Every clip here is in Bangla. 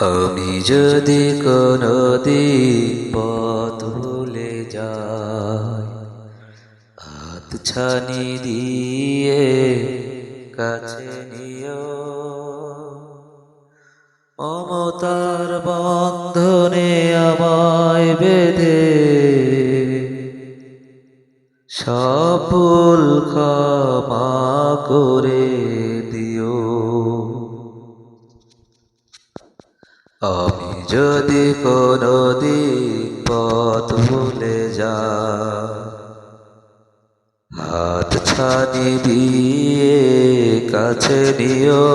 আমি যদি কোনো পথ ভুলে যাই, হাত ছানি দিয়ে কাছে নিও। মমতার বন্ধনে আমায় বেঁধে সফল ক্ষমা করে যদি কোনো দিন পথ ভুলে যা, হাত ছানি দিয়ে কাছে নিও।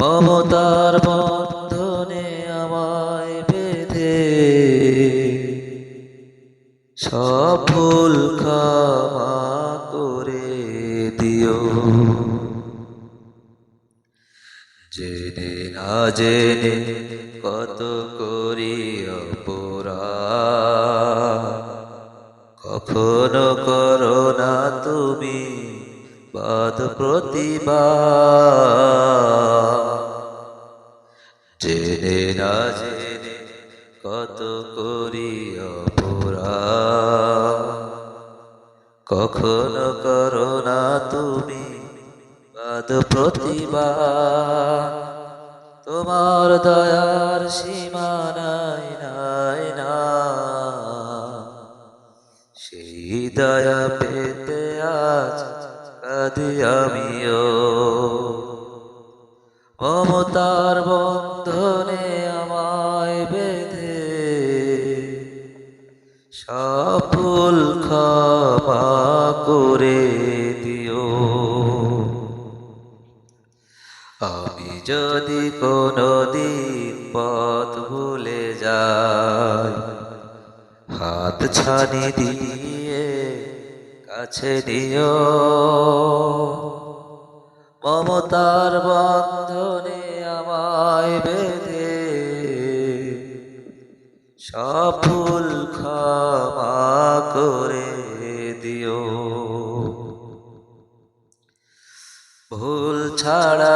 মমতার বন্ধনে আমায় বেঁধে সফল ক্ষমা করে দিও। জেনে না জেনে কত করি অপরা কখনো করো না তুমি বাদ প্রতিভা জেনে না জেনে কত করি অপরা কখনো করো না তুমি বাদ প্রতিভা তোমার দয়ার সীমা নাই নাই না। সেই দয়া পেতে আজ কাঁদি আমিও। মমতার বন্ধনে আমায় বেঁধে সফল যদি কোনো দিন পথ ভুলে যাই, হাত ছানি দিয়ে কাছে নিও। মমতার বন্ধনে আমায় বেঁধে সফল ক্ষমা করে দিও। ভুল ছাড়া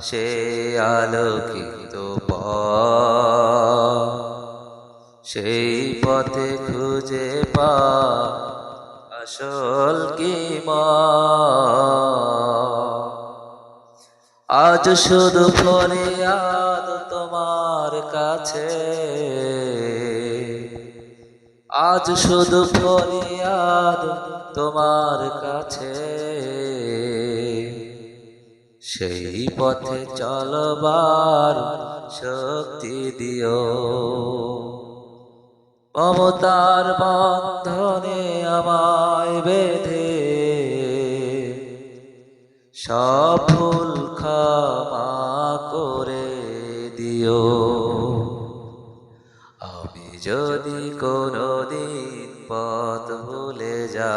সে আলোকিত সেই পথে খুঁজে পা, আসল কি আজ শুধু ফরিয়াদ তোমার কাছে, আজ শুধু ফরিয়াদ তোমার কাছে। সেই পথে চলবার শক্তি দিও। মমতার বন্ধনে আমায় বেঁধে। সফল ক্ষমা করে দিও। আমি যদি কোনো দিন পথ ভুলে যা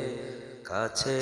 কাছে